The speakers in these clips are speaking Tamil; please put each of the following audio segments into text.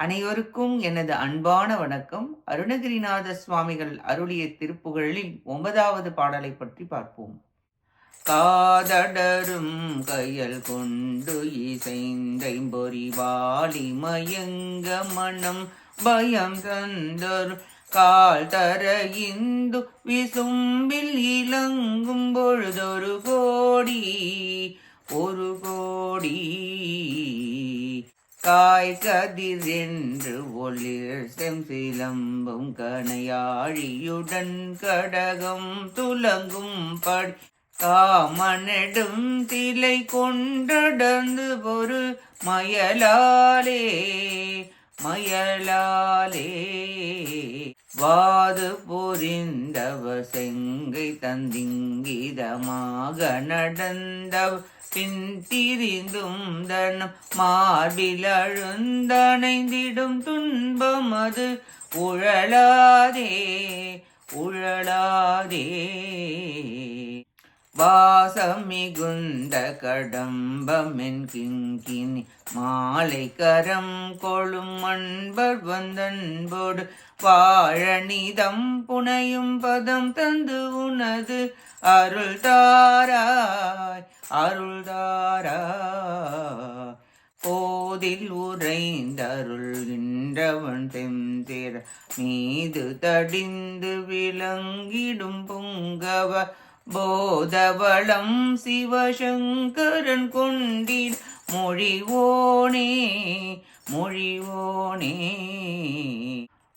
அனைவருக்கும் எனது அன்பான வணக்கம். அருணகிரிநாத சுவாமிகள் அருளிய திருப்புகழில் ஒன்பதாவது பாடலை பற்றி பார்ப்போம். காதடரும் கையல் கொண்டு இசைந்தை வாலி மயங்க மனம் பயம் தந்தரு கால் தர இந்து விசும்பில் இலங்கும் பொழுதொரு கோடி. ஒரு காய் கதிரென்று ஒளிர் செம்பிலம்பும் கனையாழியுடன் கடகம் துலங்கும் படி காமனெடும் திலை கொண்டடந்து ஒரு மயலாலே மயலாலே. வாது புரிந்தவ செங்கை தந்திங்கிதமாக நடந்தவ பின் திரிந்தும் தனம் மார்பில் அழுந்தணைந்திடும் துன்பம் அது உழலாதே உழலாதே. வாசமிகுந்த கடம்பமென்கிங்கினி மாலை கரம் கொழும் அன்பர் வந்தன்போடு வாழனிதம் புனையும் பதம் தந்து உனது அருள் தாராய் அருள் தாராய் போதில் உறைந்தருள்கின்றவன் தெம்திர மீது தடிந்து விளங்கிடும் பொங்கவர் போதவளம் சிவசங்கரன் கொண்டின் மொழிவோனே மொழிவோனே.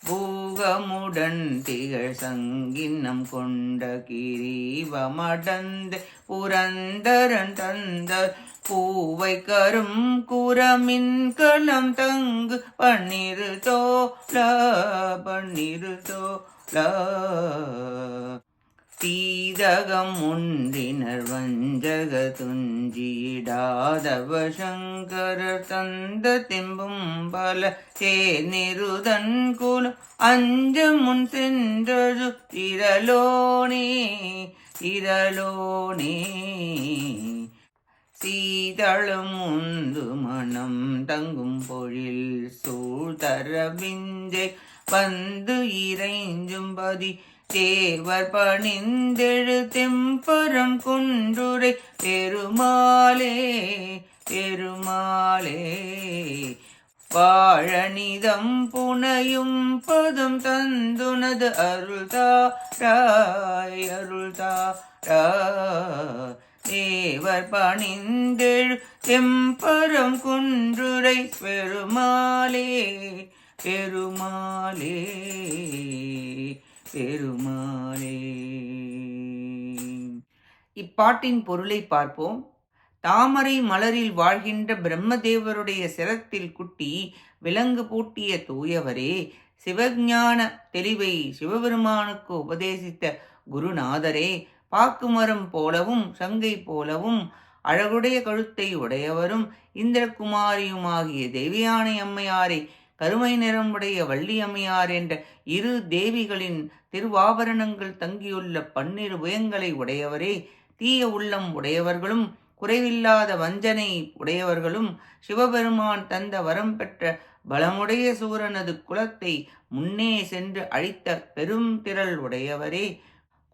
பூகமுடன் திகழ் சங்கின்னம் கொண்ட கிரீவமடந்த புரந்தரன் தந்த பூவை கரும் குரமின் களம் தங்கு பன்னிரு தோல பன்னிரு தோல தீதகம் ஒன்றினர் வஞ்சக துஞ்சிடாதவ சங்கரர் தந்த தெம்பும் பல தேனிருதன் குல அஞ்ச முன் சென்றது திரலோனே திரலோனே சீதளம் உந்து மனம் தங்கும் பொழில் சூழ்தர விஞ்சை வந்து இறைஞ்சும்பதி தேவர் பணிந்தெழு தெம்பரம் குன்றுரை பெருமாளே பெருமாளே. வாழனிதம் புனையும் பதம் தந்துனது அருள் தாராய் அருள் தேவர் பணிந்தெழு தெம்பரம் குன்றுரை பெருமாளே பெருமாளே. பெருமாளே இப்பாட்டின் பொருளை பார்ப்போம். தாமரை மலரில் வாழ்கின்ற பிரம்மதேவருடைய சிரத்தில் குட்டி விலங்கு பூட்டிய தூயவரே சிவஞான தெளிவை சிவபெருமானுக்கு உபதேசித்த குருநாதரே பாக்குமரம் போலவும் சங்கை போலவும் அழகுடைய கழுத்தை உடையவரும் இந்திரகுமாரியுமாகிய தேவியானை அம்மையாரை கருமை நிறமுடைய வள்ளியம்மையார் என்ற இரு தேவிகளின் திருவாபரணங்கள் தங்கியுள்ள பன்னிரு புயங்களை உடையவரே தீய உள்ளம் உடையவர்களும் குறைவில்லாத வஞ்சனை உடையவர்களும் சிவபெருமான் தந்த வரம் பெற்ற பலமுடைய சூரனது குலத்தை முன்னே சென்று அழித்த பெரும் திரள் உடையவரே.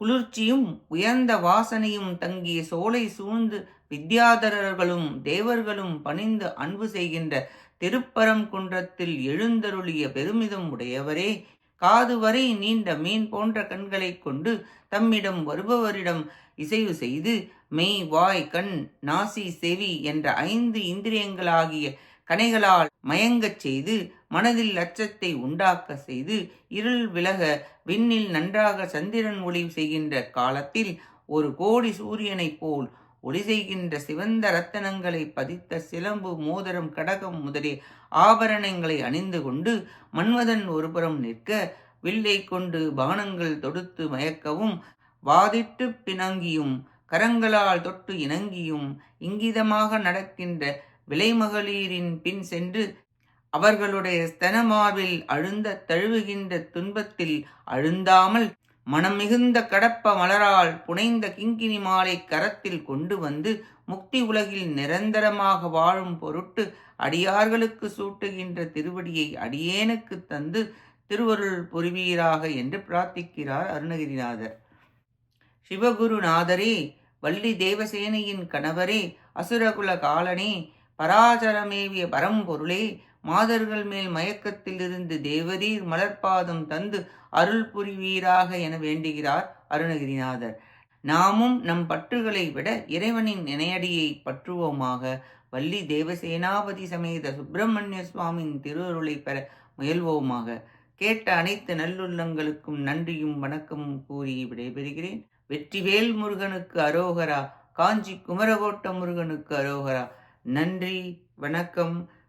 குளிர்ச்சியும் உயர்ந்த வாசனையும் தங்கிய சோலை சூழ்ந்து வித்யாதரர்களும் தேவர்களும் பணிந்து அன்பு செய்கின்ற திருப்பரங்குன்றத்தில் எழுந்தருளிய பெருமிதம் உடையவரே காது வரை நீண்ட மீன் போன்ற கண்களை கொண்டு தம்மிடம் வருபவரிடம் இசைவு செய்து மெய் வாய் கண் நாசி செவி என்ற ஐந்து இந்திரியங்களாகிய கனைகளால் மயங்கச் செய்து மனதில் அச்சத்தை உண்டாக்க செய்து இருள் விலக விண்ணில் நன்றாக சந்திரன் ஒளி செய்கின்ற காலத்தில் ஒரு கோடி சூரியனைப் போல் ஒளி செய்கின்ற சிவந்த ரத்தனங்களை பதித்த சிலம்பு மோதிரம் கடகம் முதலிய ஆபரணங்களை அணிந்து கொண்டு மன்மதன் ஒருபுறம் நிற்க வில்லை கொண்டு பானங்கள் தொடுத்து மயக்கவும் வாதிட்டு பிணங்கியும் கரங்களால் தொட்டு இணங்கியும் இங்கிதமாக நடக்கின்ற விலைமகளிரின் பின் சென்று அவர்களுடைய ஸ்தனமார்பில் அழுந்த தழுவுகின்ற துன்பத்தில் அழுந்தாமல் மனம் மிகுந்த கடப்ப மலரால் புனைந்த கிங்கினி மாலை கரத்தில் கொண்டு வந்து முக்தி உலகில் நிரந்தரமாக வாழும் பொருட்டு அடியார்களுக்கு சூட்டுகின்ற திருவடியை அடியேனுக்கு தந்து திருவருள் புரிவீராக என்று பிரார்த்திக்கிறார் அருணகிரிநாதர். சிவகுருநாதரே வள்ளி தேவசேனையின் கணவரே அசுரகுல காலனே பராசரமேவிய பரம்பொருளே மாதர்கள் மேல் மயக்கத்திலிருந்து தேவரீர் மலர்பாதம் தந்து அருள் புரிவீராக என வேண்டுகிறார் அருணகிரிநாதர். நாமும் நம் பற்றுகளை விட இறைவனின் நினையடியை பற்றுவோமாக. வள்ளி தேவசேனாபதி சமேத சுப்பிரமணிய சுவாமியின் திருவருளை பெற முயல்வோமாக. கேட்ட அனைத்து நல்லுள்ளங்களுக்கும் நன்றியும் வணக்கமும் கூறி விடைபெறுகிறேன். வெற்றிவேல் முருகனுக்கு அரோகரா காஞ்சி குமரகோட்ட முருகனுக்கு அரோகரா. நன்றி வணக்கம்.